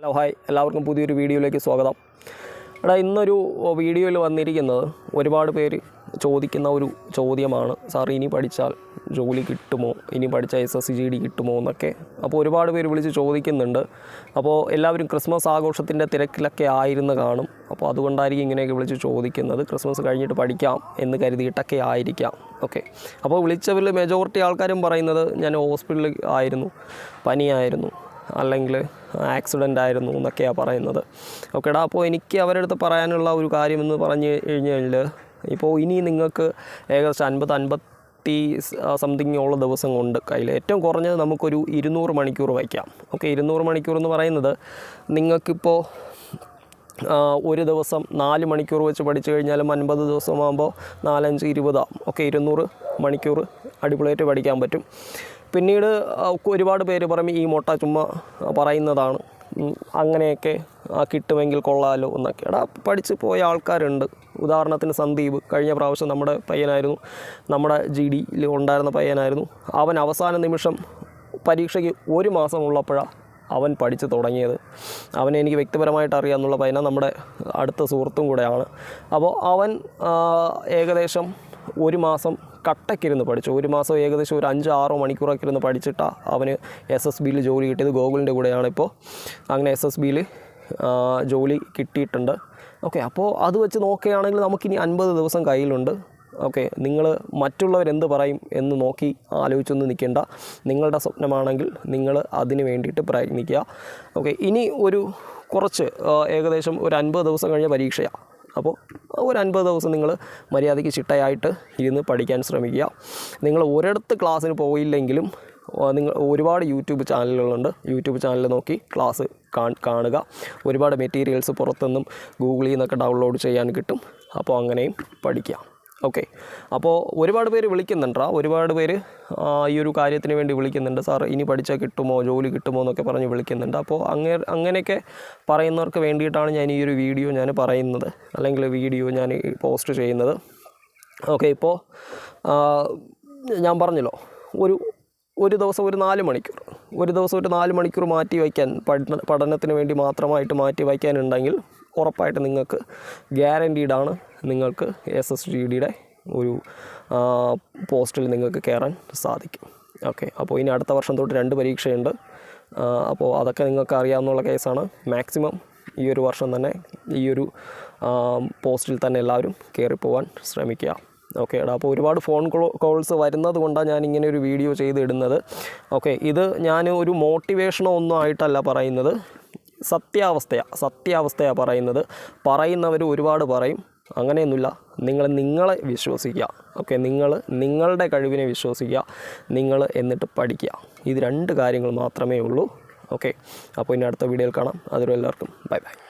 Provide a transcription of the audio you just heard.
Hello hi എല്ലാവർക്കും പുതിയൊരു വീഡിയോയിലേക്ക് സ്വാഗതം. എടാ ഇന്നൊരു വീഡിയോയിൽ വന്നിരിക്കുന്നത് ഒരുപാട് പേര് ചോദിക്കുന്ന ഒരു ചോദ്യമാണ്. സാർ ഇനി പഠിച്ചാൽ ജോലി കിട്ടുമോ? ഇനി പഠിച്ചാൽ S S C G D കിട്ടുമോ? എന്നൊക്കെ അപ്പോൾ ഒരുപാട് പേര് വിളിച്ച് ചോദിക്കുന്നുണ്ട്. അപ്പോൾ എല്ലാവരും ക്രിസ്മസ് ആഘോഷത്തിന്റെ തിരക്കിലൊക്കെ ആയിരുന്നു കാണും. അപ്പോൾ അതുകൊണ്ടായിരിക്കും ഇങ്ങനെയൊക്കെ വിളിച്ച് ചോദിക്കുന്നത്. ക്രിസ്മസ് കഴിഞ്ഞിട്ട് പഠിക്കാം എന്ന് കരുതിയിട്ടൊക്കെ ആയിരിക്കാം. ഓക്കെ. അപ്പോൾ വിളിച്ചവരിൽ മെജോറിറ്റി ആൾക്കാരും പറയുന്നത് ഞാൻ ഹോസ്പിറ്റലിൽ ആയിരുന്നു പനിയായിരുന്നു. അല്ലെങ്കിൽ ആക്സിഡന്റ് ആയിരുന്നു എന്നൊക്കെയാണ് പറയുന്നത്. ഓക്കേടാ അപ്പോൾ എനിക്ക് അവരുടെ അടുത്ത് പറയാനുള്ള ഒരു കാര്യമെന്ന് പറഞ്ഞു കഴിഞ്ഞ് കഴിഞ്ഞാൽ ഇപ്പോൾ ഇനി നിങ്ങൾക്ക് ഏകദേശം അൻപത് അൻപത്തി സംതിങ് ഉള്ള ദിവസം കൊണ്ട് കയ്യിൽ. ഏറ്റവും കുറഞ്ഞത് നമുക്കൊരു ഇരുന്നൂറ് മണിക്കൂർ വയ്ക്കാം. ഓക്കെ ഇരുന്നൂറ് മണിക്കൂർ എന്ന് പറയുന്നത് നിങ്ങൾക്കിപ്പോൾ ഒരു ദിവസം നാല് മണിക്കൂർ വെച്ച് പഠിച്ചു കഴിഞ്ഞാലും അൻപത് ദിവസമാകുമ്പോൾ നാലഞ്ച് ഇരുപതാകും ഓക്കെ ഇരുന്നൂറ് മണിക്കൂർ അടിപൊളിയായിട്ട് പഠിക്കാൻ പറ്റും. പിന്നീട് ഒരുപാട് പേര് പറയും ഈ മുട്ട ചുമ്മാ പറയുന്നതാണ്. അങ്ങനെയൊക്കെ ആ, കിട്ടുമെങ്കിൽ കൊള്ളാമല്ലോ എന്നൊക്കെ. എടാ പഠിച്ച് പോയ ആൾക്കാരുണ്ട്. ഉദാഹരണത്തിന് സന്ദീപ് കഴിഞ്ഞ പ്രാവശ്യം നമ്മുടെ പയ്യനായിരുന്നു. നമ്മുടെ ജി ഡിയിൽ ഉണ്ടായിരുന്ന പയ്യനായിരുന്നു. അവൻ അവസാന നിമിഷം പരീക്ഷയ്ക്ക് ഒരു മാസം ഉള്ളപ്പോഴാണ് അവൻ പഠിച്ചു തുടങ്ങിയത്. അവനെ എനിക്ക് വ്യക്തിപരമായിട്ട് അറിയാമെന്നുള്ള പയ്യന നമ്മുടെ അടുത്ത സുഹൃത്തും കൂടെയാണ്. അപ്പോൾ അവൻ ഏകദേശം ഒരു മാസം കട്ടക്കിരുന്ന് പഠിച്ചു. ഒരു മാസം ഏകദേശം ഒരു അഞ്ച് ആറോ മണിക്കൂറൊക്കെ ഇരുന്ന് പഠിച്ചിട്ടാണ് അവന് എസ് എസ് ബിയിൽ ജോലി കിട്ടിയത്. ഗോകുലിന്റെ കൂടെയാണ് ഇപ്പോൾ അങ്ങനെ എസ് എസ് ബിയിൽ ജോലി കിട്ടിയിട്ടുണ്ട്. ഓക്കെ അപ്പോൾ അത് വെച്ച് നോക്കുകയാണെങ്കിൽ നമുക്കിനി അൻപത് ദിവസം കയ്യിലുണ്ട്. ഓക്കെ നിങ്ങൾ മറ്റുള്ളവരെന്ത് പറയും എന്ന് നോക്കി ആലോചിച്ചൊന്നും നിൽക്കേണ്ട. നിങ്ങളുടെ സ്വപ്നമാണെങ്കിൽ നിങ്ങൾ അതിന് വേണ്ടിയിട്ട് പ്രയത്നിക്കുക. ഓക്കെ ഇനി ഒരു കുറച്ച് ഏകദേശം ഒരു അൻപത് ദിവസം കഴിഞ്ഞ പരീക്ഷയാണ് അപ്പോൾ ഒരു അൻപത് ദിവസം നിങ്ങൾ മര്യാദയ്ക്ക് ചിട്ടയായിട്ട് ഇരുന്ന് പഠിക്കാൻ ശ്രമിക്കുക. നിങ്ങൾ ഒരിടത്ത് ക്ലാസ്സിന് പോയില്ലെങ്കിലും നിങ്ങൾ ഒരുപാട് യൂട്യൂബ് ചാനലുകളുണ്ട്. യൂട്യൂബ് ചാനൽ നോക്കി ക്ലാസ് കാണുക. ഒരുപാട് മെറ്റീരിയൽസ് പുറത്തുനിന്നും ഗൂഗിളിൽ നിന്നൊക്കെ ഡൗൺലോഡ് ചെയ്യാൻ കിട്ടും. അപ്പോൾ അങ്ങനെയും പഠിക്കാം ഓക്കെ അപ്പോൾ ഒരുപാട് പേര് വിളിക്കുന്നുണ്ടാ. ഒരുപാട് പേര് ഈ ഒരു കാര്യത്തിന് വേണ്ടി വിളിക്കുന്നുണ്ട്. സാർ ഇനി പഠിച്ചാൽ കിട്ടുമോ ജോലി കിട്ടുമോ എന്നൊക്കെ പറഞ്ഞ് വിളിക്കുന്നുണ്ട്. അപ്പോൾ അങ്ങനെ അങ്ങനെയൊക്കെ പറയുന്നവർക്ക് വേണ്ടിയിട്ടാണ് ഞാൻ ഈ ഒരു വീഡിയോ ഞാൻ പറയുന്നത്. അല്ലെങ്കിൽ വീഡിയോ ഞാൻ പോസ്റ്റ് ചെയ്യുന്നത്. ഓക്കെ ഇപ്പോൾ ഞാൻ പറഞ്ഞല്ലോ. ഒരു ഒരു ദിവസം ഒരു നാല് മണിക്കൂർ. ഒരു ദിവസം ഒരു നാല് മണിക്കൂർ മാറ്റി വയ്ക്കാൻ പഠന പഠനത്തിന് വേണ്ടി മാത്രമായിട്ട് മാറ്റി വയ്ക്കാനുണ്ടെങ്കിൽ ഉറപ്പായിട്ട് നിങ്ങൾക്ക് ഗ്യാരന്റീഡാണ് നിങ്ങൾക്ക് എസ് എസ് ജി ഡിയുടെ ഒരു പോസ്റ്റിൽ നിങ്ങൾക്ക് കയറാൻ സാധിക്കും. ഓക്കെ അപ്പോൾ ഇനി അടുത്ത വർഷം തൊട്ട് രണ്ട് പരീക്ഷയുണ്ട്. അപ്പോൾ അതൊക്കെ നിങ്ങൾക്ക് അറിയാവുന്ന കേസാണ്. മാക്സിമം ഈ ഒരു വർഷം തന്നെ ഈ ഒരു പോസ്റ്റിൽ തന്നെ എല്ലാവരും കയറിപ്പോവാൻ ശ്രമിക്കുക. ഓക്കെ എടാ അപ്പോൾ ഒരുപാട് ഫോൺ കോൾസ് വരുന്നത് കൊണ്ടാണ് ഞാൻ ഇങ്ങനെ ഒരു വീഡിയോ ചെയ്തിടുന്നത്. ഓക്കെ ഇത് ഞാൻ ഒരു മോട്ടിവേഷനോ ഒന്നും ആയിട്ടല്ല പറയുന്നത്. സത്യാവസ്ഥയാണ് സത്യാവസ്ഥയാണ് പറയുന്നത്. പറയുന്നവർ ഒരുപാട് പറയും. അങ്ങനെയൊന്നുമില്ല. നിങ്ങൾ നിങ്ങളെ വിശ്വസിക്കുക. ഓക്കെ നിങ്ങൾ നിങ്ങളുടെ കഴിവിനെ വിശ്വസിക്കുക. നിങ്ങൾ എന്നിട്ട് പഠിക്കുക. ഇത് രണ്ട് കാര്യങ്ങൾ മാത്രമേ ഉള്ളൂ. ഓക്കെ അപ്പോൾ ഇനി അടുത്ത വീഡിയോയിൽ കാണാം. അതുവരെ എല്ലാവർക്കും ബൈ ബൈ.